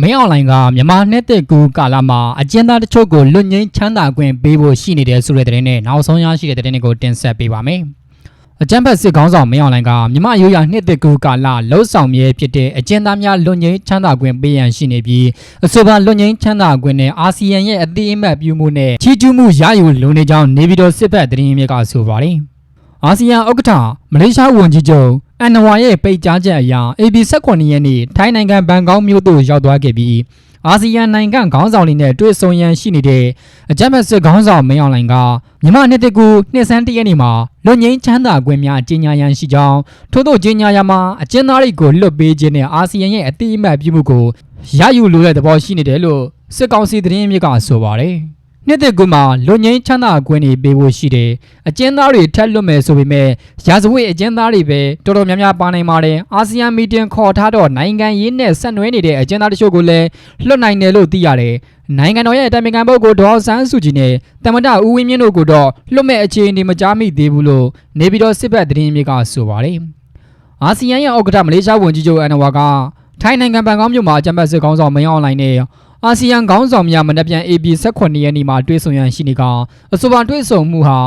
မင်းအွန်လိုင်းကမြန်မာနှစ်သက်ကူကာလမှာအကျဉ်းသားတချို့ကိုလွတ်ငင်းချမ်းသာခွင့်ပေးဖို့ရှိနေတဲ့ဆိုတဲ့သတင်းနဲ့နောက်ဆုံးရရှိတဲ့သတင်းတွေကိုတင်ဆက်ပေးပါမယ်။အကြံဖက်စစ်ကောင်းဆောင်မင်းအွန်လိုင်းကမြန်မာရိုးရာနှစ်သက်ကူကာလလှုပ်ဆောင်မြဲဖြစ်တဲ့အကျဉ်းသားများလွတ်ငင်းချမ်းသာခွင့်ပေးရန်ရှိနေပြီးအဆိုပါလွတ်ငင်းချမ်းသာခွင့်နဲ့အာဆီယံရဲ့အသိအမှတ်ပြုမှုနဲ့ချီးကျူးမှုရယူလိုနေကြောင်းနေပြည်တော်စစ်ဘက်သတင်းမြစ်ကဆိုပါတယ်။အာဆီယံဥက္ကဋ္ဌမလေးရှားဝန်ကြီးချုပ် အန်နဝါရဲ့ပိတ်ကြားချက်အရ AB 18ရက်နေ့ထိုင်းနိုင်ငံဘန်ကောက်မြို့သို့ရောက်သွားခဲ့ပြီးအာဆီယံနိုင်ငံခေါင်းဆောင်တွေနဲ့တွေ့ဆုံရန်ရှိနေတဲ့အကြမ်းဖက်စစ်ခေါင်းဆောင်မင်းအောင်လှိုင်ကမြန်မာနှစ်တကူနှစ်ဆန်းတရက်နေ့မှာလွတ်ငင်းချမ်းသာခွင့်များကြီးညာရန်ရှိကြောင်းထို့သောကြီးညာရမှာအကျဉ်းသားတွေကိုလွတ်ပေးခြင်းနဲ့အာဆီယံရဲ့အတိအမှတ်ပြုမှုကိုရယူလိုတဲ့သဘောရှိနေတယ်လို့စစ်ကောင်စီသတင်းမြစ်ကဆိုပါတယ်။ နှစ်သက်ကူမှာလွန်ငင်းချမ်းသာခွင့်တွေပေးဖို့ရှိတယ်။အကျဉ်းသားတွေထက်လွတ်မယ်ဆိုပေမဲ့ရာဇဝတ်အကျဉ်းသားတွေပဲတော်တော်များများပါနိုင်ပါတယ်။အာဆီယံမီတင်ခေါ်ထားတော့နိုင်ငံရေးနဲ့ဆက်နွယ်နေတဲ့အကျဉ်းသားတချို့ကိုလည်းလွတ်နိုင်တယ်လို့သိရတယ်။နိုင်ငံတော်ရဲ့အတိုင်ပင်ခံပုဂ္ဂိုလ်ဒေါ်အောင်ဆန်းစုကြည်နဲ့တမန်တော်ဦးဝင်းမြင့်တို့ကိုတော့လွတ်မဲ့အခြေအနေမကြားမိသေးဘူးလို့နေပြည်တော်စစ်ဘက်သတင်းမြေကဆိုပါတယ်။အာဆီယံရဲ့ဥက္ကဋ္ဌမလေးရှားဝန်ကြီးချုပ်အန်နဝါကထိုင်းနိုင်ငံဘန်ကောက်မြို့မှာအကြံပေးစစ်ကောင်းဆောင်မင်းအောင်လှိုင်နဲ့ အာဆီယံခေါင်းဆောင်များမနက်ပြန် AB 18ရက်နေ့မှာတွေ့ဆုံရန်ရှိနေကအဆိုပါတွေ့ဆုံမှုဟာ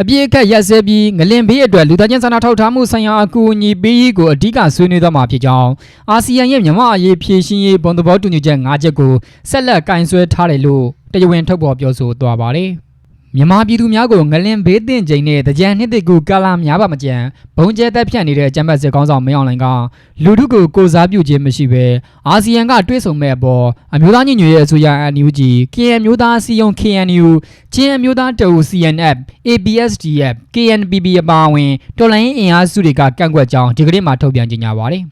အပြည့်အခက်ရက်စဲပြီးငလင်ဘေးအတွက်လူသားချင်းစာနာထောက်ထားမှုဆိုင်ရာအကူအညီပေးရေးကိုအဓိကဆွေးနွေးသွားမှာဖြစ်ကြောင်းအာဆီယံရဲ့မြန်မာအရေးဖြည့်ရှင်းရေးဘုံသဘောတူညီချက်၅ချက်ကိုဆက်လက်ကင်ဆွဲထားတယ်လို့တရားဝင်ထုတ်ဖော်ပြောဆိုသွားပါတယ်။ မြန်မာပြည်သူများကိုငလင်ဘေးသင့်ချိန်နဲ့တကြံနှစ်တကူကာလာများပါမကြံဘုံကျဲတက်ဖြတ်နေတဲ့အကြမ်းဖက်စစ်ကောင်းဆောင်မင်းအောင်လှိုင်ကလူထုကိုကိုစားပြုခြင်းမရှိဘဲအာဆီယံကတွဲဆုံမဲ့အပေါ်အမျိုးသားညီညွတ်ရေးအစိုးရ NUG KN မျိုးသားအစည်းအရုံး KNU ချင်းအမျိုးသားတအူ CNF ABSDF KNPB အပါအဝင်တော်လိုင်းအင်အားစုတွေကကန့်ကွက်ကြောင်းဒီကနေ့မှထုတ်ပြန်ကြေညာပါတယ်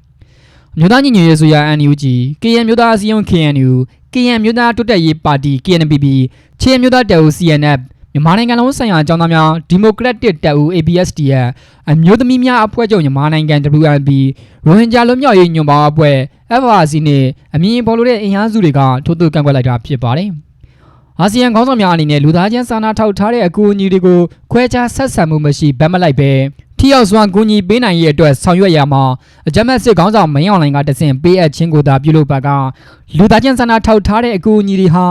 အမျိုးသားညီညွတ်ရေးအစိုးရ NUG KN မျိုးသားအစည်းအရုံး KNU KN မျိုးသားတိုးတက်ရေးပါတီ KNPB ချင်းအမျိုးသားတအူ CNF မြန်မာနိုင်ငံလုံးဆိုင်ရာအကြောင်းသားများဒီမိုကရက်တစ်တပ်ဦး ABSDF အမျိုးသမီးများအဖွဲ့ချုပ်မြန်မာနိုင်ငံ WLB ရိုဟင်ဂျာလွတ်မြောက်ရေးညွန့်ပေါင်းအဖွဲ့ FRC နဲ့အမည်ပေါ်လို့တဲ့အင်အားစုတွေကထိုးသွကန့်ကွက်လိုက်တာဖြစ်ပါတယ်။အာဆီယံခေါင်းဆောင်များအနေနဲ့လူသားချင်းစာနာထောက်ထားတဲ့အကူအညီတွေကိုခွဲခြားဆက်ဆံမှုမရှိဘက်မလိုက်ပဲထိရောက်စွာကူညီပေးနိုင်ရေးအတွက်ဆောင်ရွက်ရမှာအကြမ်းဖက်စစ်ခေါင်းဆောင်မင်းအောင်လှိုင်ကတဆင့်ပေးအပ်ခြင်းကိုသာပြုလုပ်ပါကလူသားချင်းစာနာထောက်ထားတဲ့အကူအညီတွေဟာ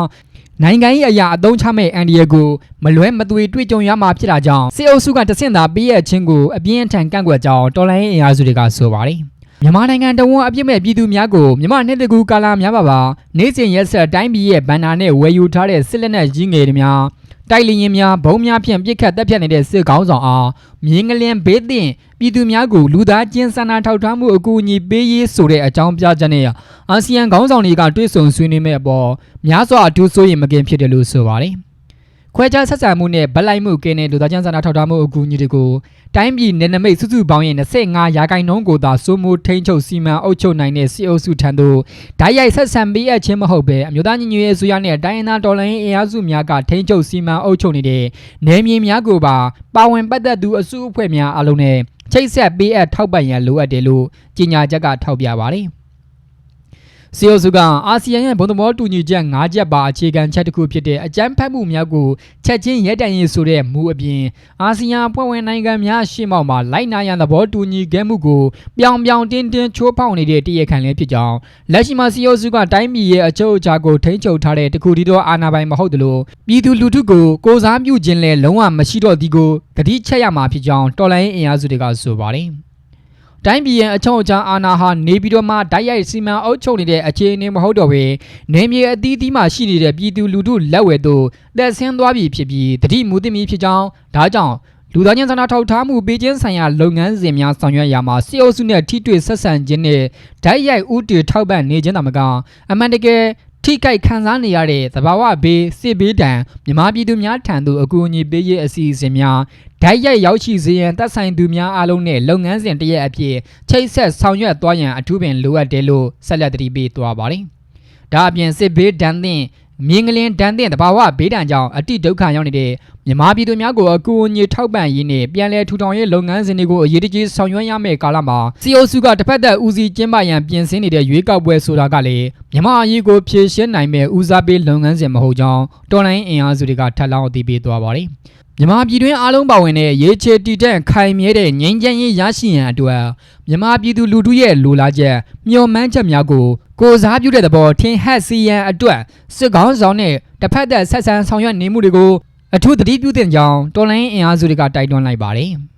နိုင်ငံရေးအရာအသုံးချမဲ့အန်ဒီယကိုမလွဲမသွေတွေ့ကြုံရမှာဖြစ်တာကြောင့်စစ်အုပ်စုကတဆင့်သာပေးအပ်ခြင်းကိုအပြင်းအထန်ကန့်ကွက်ကြောင်းတော်လိုင်းအင်အားစုတွေကဆိုပါတယ်မြန်မာနိုင်ငံတဝန်အပြစ်မဲ့ပြည်သူများကိုမြန်မာနှစ်တကူကာလာများပါပါ နေ့စဉ်ရက်ဆက်တိုင်းပြည်ရဲ့ဗန္နာနဲ့ဝယ်ယူထားတဲ့စစ်လက်နက်ကြီးငယ်တွေများ တိုက်လျင်များဘုံများဖြင့်ပြစ်ခတ်တပ်ဖြတ်နေတဲ့စစ်ကောင်းဆောင်အားမြင်းငလင်ဘေးသင့်ပြည်သူများကိုလူသားချင်းစာနာထောက်ထားမှုအကူအညီပေးရေးဆိုတဲ့အကြောင်းပြချက်နဲ့အာဆီယံခေါင်းဆောင်တွေကတွေ့ဆုံဆွေးနွေးမဲ့အပေါ်များစွာအထူးစိုးရိမ်မကင်းဖြစ်တယ်လို့ဆိုပါတယ် ခွဲခြားဆက်ဆံမှုနဲ့ဗတ်လိုက်မှုကင်းတဲ့လူသားချင်းစာနာထောက်ထားမှုအကူအညီတွေကိုတိုင်းပြည်နယ်နိမိတ်စုစုပေါင်းရဲ့25ရာခိုင်နှုန်းကိုသာစိုးမိုးထိန်းချုပ်စီမံအုပ်ချုပ်နိုင်တဲ့စစ်အုပ်စုထံသို့ဓာတ်ရိုက်ဆက်ဆံပေးအပ်ခြင်းမဟုတ်ဘဲအမျိုးသားညီညွတ်ရေးအစိုးရနဲ့တိုင်းရင်းသားတော်လှန်ရေးအင်အားစုများကထိန်းချုပ်စီမံအုပ်ချုပ်နေတဲ့နယ်မြေများကိုပါပါဝင်ပတ်သက်သူအစုအဖွဲ့များအလုံးနဲ့ချိတ်ဆက်ပေးအပ်ထောက်ပံ့ရန်လိုအပ်တယ်လို့ကြေညာချက်ကထောက်ပြပါတယ် စီအိုစုကအာဆီယံရဲ့ဘုံသဘောတူညီချက်၅ချက်ပါအခြေခံချက်တစ်ခုဖြစ်တဲ့အကြမ်းဖက်မှုများကိုချက်ချင်းရဲတံရေးဆိုတဲ့မူအပြင်အာဆီယံအဖွဲ့ဝင်နိုင်ငံများရှေ့မှောက်မှာလိုက်နာရန်သဘောတူညီခဲ့မှုကိုပြောင်ပြောင်တင်းတင်းချိုးဖောက်နေတဲ့တရခံလည်းဖြစ်ကြောင်းလက်ရှိမှာစီအိုစုကတိုင်းပြည်ရဲ့အချုပ်အခြာကိုထိန်းချုပ်ထားတဲ့တခုတည်းသောအာဏာပိုင်မဟုတ်သလိုပြည်သူလူထုကိုကိုစားပြုခြင်းလည်းလုံးဝမရှိတော့သည်ကိုတတိချက်ရမှာဖြစ်ကြောင်းတော်လိုင်းအင်အားစုတွေကဆိုပါတယ် တိုင်းပြည်ရဲ့အချုံအချာအာဏာဟာနေပြီးတော့မှဓာတ်ရိုက်စီမံအုပ်ချုပ်နေတဲ့အခြေအနေမဟုတ်တော့ဘဲနေမြေအသီးသီးမှာရှိနေတဲ့ပြည်သူလူထုလက်ဝဲသို့တက်ဆင်းသွားပြီဖြစ်ပြီးတတိမူသိမီဖြစ်ကြောင်းဒါကြောင့်လူသားချင်းစာနာထောက်ထားမှုပေးခြင်းဆိုင်ရာလုပ်ငန်းစဉ်များဆောင်ရွက်ရာမှာစီအိုစုနဲ့ထိတွေ့ဆက်ဆံခြင်းနဲ့ဓာတ်ရိုက်ဥတီထောက်ပံ့နေခြင်းတမကအမှန်တကယ် ထိခိုက်ခံစားနေရတဲ့သဘာဝဘေးစစ်ဘေးဒဏ်မြန်မာပြည်သူများထံသို့အကူအညီပေးရေးအစီအစဉ်များဓာတ်ရိုက်ရောက်ရှိစေရန်သက်ဆိုင်သူများအားလုံးနဲ့လုပ်ငန်းစဉ်တစ်ရက်အဖြစ်ချိတ်ဆက်ဆောင်ရွက်သွားရန်အထူးပင်လိုအပ်တယ်လို့ဆက်လက်တတိပေးသွားပါတယ်။ဒါအပြင်စစ်ဘေးဒဏ်သင့် မြင်းကလင်းဒဏ်သင့်တဘာဝဘေးဒဏ်ကြောင့်အတိဒုက္ခရောက်နေတဲ့မြန်မာပြည်သူများကိုအကူအညီထောက်ပံ့ရေးနဲ့ပြန်လည်ထူထောင်ရေးလုပ်ငန်းစဉ်တွေကိုအရေးတကြီးဆောင်ရွက်ရမယ့်ကာလမှာစီအိုစုကတစ်ဖက်သက်ဦးစီးကျင်းပရန်ပြင်ဆင်နေတဲ့ရွေးကောက်ပွဲဆိုတာကလည်းမြန်မာအရေးကိုဖြည့်ရှင်းနိုင်မဲ့ဦးစားပေးလုပ်ငန်းစဉ်မဟုတ်ကြောင်းတော်လိုင်းအင်အားစုတွေကထပ်လောင်းအသိပေးသွားပါတယ်။ မြန်မာပြည်တွင်းအားလုံးပါဝင်တဲ့ရေချေတီတက်ခိုင်မြဲတဲ့ငြိမ်းချမ်းရေးရရှိရန်အတွက်မြန်မာပြည်သူလူထုရဲ့လိုလားချက်မျှော်မှန်းချက်များကိုကိုယ်စားပြုတဲ့သဘောထင်ဟပ်စီရန်အတွက်စစ်ကောင်းဆောင်နဲ့တစ်ဖက်သက်ဆက်ဆံဆောင်ရွက်နေမှုတွေကိုအထူးသတိပြုသင့်ကြောင်းတော်လိုင်းအင်အားစုတွေကတိုက်တွန်းလိုက်ပါတယ်။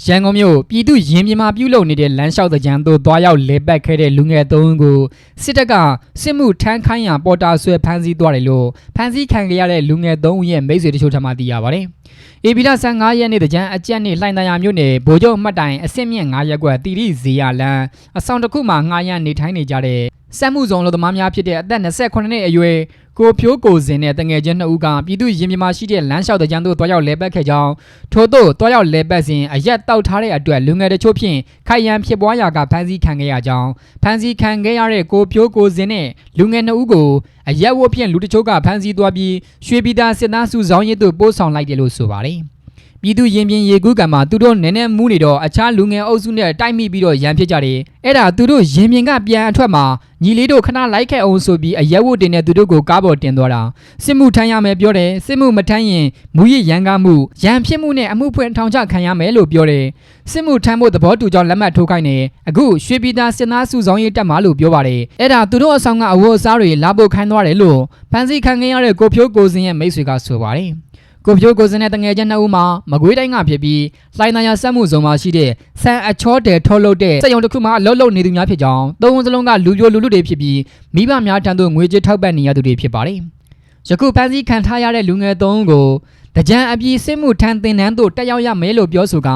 ရန်ကုန်မြို့ပြည်သူရင်ပြင်မှာပြုလုပ်နေတဲ့လမ်းလျှောက်တဲ့ကြံသို့တွားရောက်လေပတ်ခဲ့တဲ့လူငယ်သုံးဦးကိုစစ်တပ်ကစစ်မှုထမ်းခိုင်းရန်ပေါ်တာဆွဲဖမ်းဆီးသွားတယ်လို့ဖမ်းဆီးခံခဲ့ရတဲ့လူငယ်သုံးဦးရဲ့မိတ်ဆွေတချို့ထံမှသိရပါတယ်။ဧပြီလ15ရက်နေ့တကြံအကြက်နေ့လှိုင်သာယာမြို့နယ်ဗိုလ်ချုပ်မှတ်တိုင်အစစ်မြင့်9ရက်ကွက်တီရီဇီယာလန်အဆောင်တစ်ခုမှာငှားရမ်းနေထိုင်နေကြတဲ့စက်မှုဆောင်လူသမားများဖြစ်တဲ့အသက်28နှစ်အရွယ် ကိုဖြိုးကိုစင်နဲ့တငယ်ချင်းနှစ်ဦးကပြည်သူရင်ပြင်မှာရှိတဲ့လမ်းလျှောက်တဲ့ကြံသို့တွားရောက်လဲပတ်ခဲ့ကြောင်းထို့သို့တွားရောက်လဲပတ်စဉ်အရက်တောက်ထားတဲ့အတွက်လူငယ်တချို့ဖြင့်ခိုင်ရန်ဖြစ်ပွားရာကဖမ်းဆီးခံခဲ့ရကြောင်းဖမ်းဆီးခံခဲ့ရတဲ့ကိုဖြိုးကိုစင်နဲ့လူငယ်နှစ်ဦးကိုအရက်ဝတ်ဖြင့်လူတချို့ကဖမ်းဆီးသွားပြီးရွှေပြည်သာစစ်သားစုဆောင်ရည်သို့ပို့ဆောင်လိုက်တယ်လို့ဆိုပါတယ် ပြည်သူရင်ပြင်ရေကူးကံမှာသူတို့နည်းနည်းမူးနေတော့အခြားလူငယ်အုပ်စုနဲ့တိုက်မိပြီးတော့ရန်ဖြစ်ကြတယ်အဲ့ဒါသူတို့ရင်ပြင်ကပြန်အထွက်မှာညီလေးတို့ခဏလိုက်ခဲ့အောင်ဆိုပြီးအရက်ဝတ်တင်တဲ့သူတို့ကိုကားပေါ်တင်သွားတာစစ်မှုထမ်းရမယ်ပြောတယ်စစ်မှုမထမ်းရင်မူရစ်ရန်ကားမှုရန်ဖြစ်မှုနဲ့အမှုဖွင့်ထောင်ချခံရမယ်လို့ပြောတယ်စစ်မှုထမ်းဖို့သဘောတူကြောင်းလက်မှတ်ထိုးခိုင်းတယ်အခုရွှေပြည်သားစစ်သားစုဆောင်ရေးတက်မှာလို့ပြောပါတယ်အဲ့ဒါသူတို့အဆောင်ကအဝတ်အစားတွေလာဖို့ခိုင်းသွားတယ်လို့ဖန်စီခံခဲ့ရတဲ့ကိုဖြိုးကိုစင်ရဲ့မိတ်ဆွေကဆိုပါတယ် ကိုဖြိုးကိုစင်တဲ့တငယ်ချင်းနှစ်ဦးမှာမကွေးတိုင်းကဖြစ်ပြီးလှိုင်းသာယာစက်မှုဇုံမှာရှိတဲ့ဆန်အချောတယ်ထုတ်လုပ်တဲ့စက်ရုံတစ်ခုမှာအလုပ်လုပ်နေသူများဖြစ်ကြောင်းသုံးဝန်စလုံးကလူပြိုလူလူတွေဖြစ်ပြီးမိဘများထံသို့ငွေကြေးထောက်ပံ့နေရသူတွေဖြစ်ပါတယ်။ယခုဖန်စီခံထားရတဲ့လူငယ်သုံးဦးကိုတကြံအပြည်စစ်မှုထမ်းတင်တန်းသို့တက်ရောက်ရမယ်လို့ပြောဆိုက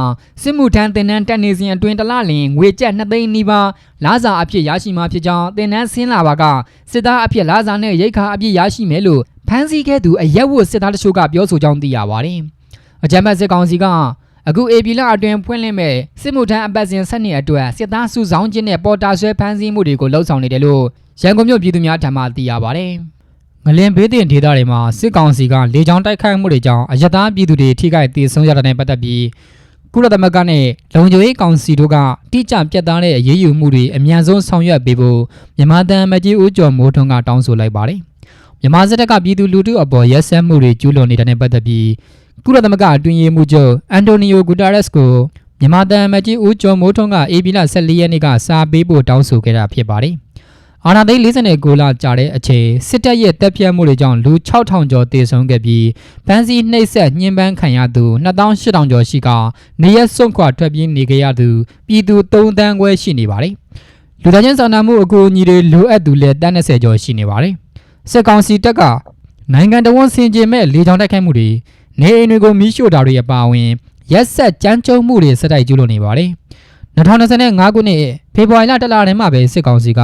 စစ်မှုထမ်းတင်တန်းတက်နေစဉ်အတွင်းတလလင်ငွေကျပ်2သိန်းနီးပါးလာစာအဖြစ်ရရှိမှာဖြစ်ကြောင်းတင်တန်းဆင်းလာပါကစစ်သားအဖြစ်လာစာနဲ့ရိတ်ခါအဖြစ်ရရှိမယ်လို့ ဖမ်းဆီးခဲ့သူအရက်ဝတ်စစ်သားတချို့ကပြောဆိုကြောင်းသိရပါတယ်။အကြမ်းဖက်စစ်ကောင်စီကအခု AP လအတွင်းဖွင့်လှစ်မဲ့စစ်မှုထမ်းအပတ်စဉ်ဆက်နှစ်အတွက်စစ်သားစုဆောင်ခြင်းနဲ့ပေါ်တာဆွဲဖမ်းဆီးမှုတွေကိုလှုံ့ဆော်နေတယ်လို့ရန်ကုန်မြို့ပြည်သူများထံမှသိရပါတယ်။ငလင်ဘေးတင်ဒေသတွေမှာစစ်ကောင်စီကလေကြောင်းတိုက်ခိုက်မှုတွေကြောင့်အရတားပြည်သူတွေထိခိုက်ဒေဆုံးရတဲ့နဲ့ပတ်သက်ပြီးကုလသမဂ္ဂနဲ့လုံခြုံရေးကောင်စီတို့ကတိကျပြတ်သားတဲ့အရေးယူမှုတွေအမြန်ဆုံးဆောင်ရွက်ပေးဖို့မြန်မာတန်မကြီးဦးကျော်မိုးထွန်းကတောင်းဆိုလိုက်ပါတယ်။ မြန်မာစစ်တပ်ကပြည်သူလူထုအပေါ်ရက်စက်မှုတွေကျူးလွန်နေတဲ့နဲ့ပတ်သက်ပြီးကုလသမဂ္ဂအတွင်းရေးမှူးချုပ်အန်တိုနီယိုဂူတာရက်စ်ကိုမြန်မာတန်မကြီးဦးကျော်မိုးထွန်းကအေပီလ14ရက်နေ့ကစာပေးဖို့တောင်းဆိုခဲ့တာဖြစ်ပါတယ်။အာနာသိန်း49လကြာတဲ့အချိန်စစ်တပ်ရဲ့တပ်ဖြတ်မှုတွေကြောင့်လူ6000ကျော်သေဆုံးခဲ့ပြီးဖမ်းဆီးနှိပ်စက်ညှဉ်းပန်းခံရသူ2800ကျော်ရှိကနေရက်စွန့်ခွာထွက်ပြေးနေကြရသူပြည်သူ3တန်းခွဲရှိနေပါတယ်။လူသားချင်းစာနာမှုအကူအညီတွေလိုအပ်သူလည်းတန်း20ကျော်ရှိနေပါတယ်။ စစ်ကောင်စီတပ်ကနိုင်ငံတော်ဝန်ဆင်ခြင်မဲ့လေကြောင်းတိုက်ခိုက်မှုတွေနေအိမ်တွေကိုမီးရှို့တာတွေအပါအဝင်ရက်ဆက်ကြမ်းကြုတ်မှုတွေစတိုက်ကျူးလွန်နေပါတယ်။2025ခုနှစ်ဖေဖော်ဝါရီလတလထဲမှာပဲစစ်ကောင်စီက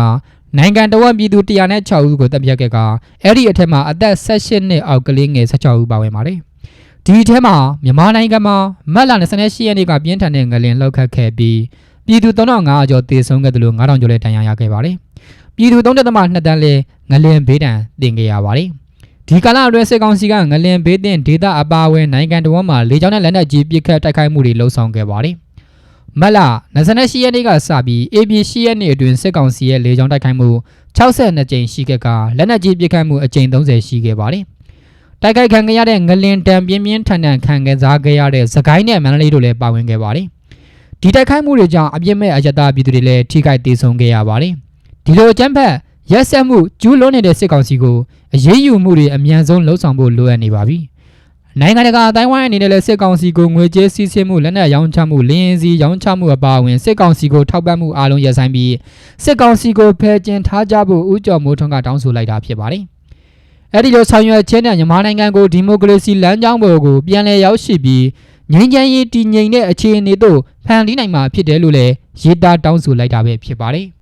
နိုင်ငံတော်ဝန်ပြည်သူ106ဦးကိုတပ်ဖြတ်ခဲ့ကအဲ့ဒီအထက်မှာအသက်18နှစ်အောက်ကလေးငယ်16ဦးပါဝင်ပါတယ်။ဒီအထက်မှာမြန်မာနိုင်ငံမှာမတ်လ28ရက်နေ့ကပြင်းထန်တဲ့ငလင်လှုပ်ခတ်ခဲ့ပြီးပြည်သူ3500ကျော်သေဆုံးခဲ့တယ်လို့9000ကျော်လည်းဒဏ်ရာရခဲ့ပါတယ်။ ပြည်သူ3.2တန်းလည်းငလင်ဘေးဒဏ်တင်ခဲ့ရပါတယ်။ဒီကာလအတွင်းစစ်ကောင်စီကငလင်ဘေးတင်ဒေသအပါအဝင်နိုင်ငံတော်မှာလေကြောင်းနဲ့လက်နက်ကြီးပစ်ခတ်တိုက်ခိုက်မှုတွေလှုံ့ဆော်ခဲ့ပါတယ်။မလ28ရက်နေ့ကစပြီး AB 10ရက်နေ့အတွင်းစစ်ကောင်စီရဲ့လေကြောင်းတိုက်ခိုက်မှု62ကြိမ်ရှိခဲ့ကလက်နက်ကြီးပစ်ခတ်မှုအကြိမ်30ရှိခဲ့ပါတယ်။တိုက်ခိုက်ခံခဲ့ရတဲ့ငလင်တံပြင်းပြင်းထန်ထန်ခံခဲ့စားခဲ့ရတဲ့သခိုင်းနဲ့မန္တလေးတို့လည်းပါဝင်ခဲ့ပါတယ်။ဒီတိုက်ခိုက်မှုတွေကြောင့်အပြစ်မဲ့အယက်သားပြည်သူတွေလည်းထိခိုက်ဒေဆုံးခဲ့ရပါတယ်။ ဒီလိုအကြမ်းဖက်ရက်ဆက်မှုကျူးလွန်နေတဲ့စစ်ကောင်စီကိုအရေးယူမှုတွေအမြန်ဆုံးလှုံ့ဆော်ဖို့လိုအပ်နေပါပြီ။နိုင်ငံတကာအတိုင်းဝိုင်းအနေနဲ့လည်းစစ်ကောင်စီကိုငွေကြေးစီးဆင်းမှုလက်နက်ရောင်းချမှုလင်းရင်စီရောင်းချမှုအပါအဝင်စစ်ကောင်စီကိုထောက်ပံ့မှုအလုံးရပ်ဆိုင်ပြီးစစ်ကောင်စီကိုဖယ်ကျင်ထားကြဖို့ဦးကျော်မိုးထွန်းကတောင်းဆိုလိုက်တာဖြစ်ပါတယ်။အဲဒီလိုဆောင်ရွက်ခြင်းနဲ့မြန်မာနိုင်ငံကိုဒီမိုကရေစီလမ်းကြောင်းပေါ်ကိုပြန်လည်ရောက်ရှိပြီးငြိမ်းချမ်းရေးတည်ငြိမ်တဲ့အခြေအနေသို့ဖန်တီးနိုင်မှာဖြစ်တယ်လို့လည်းရေးသားတောင်းဆိုလိုက်တာပဲဖြစ်ပါတယ်။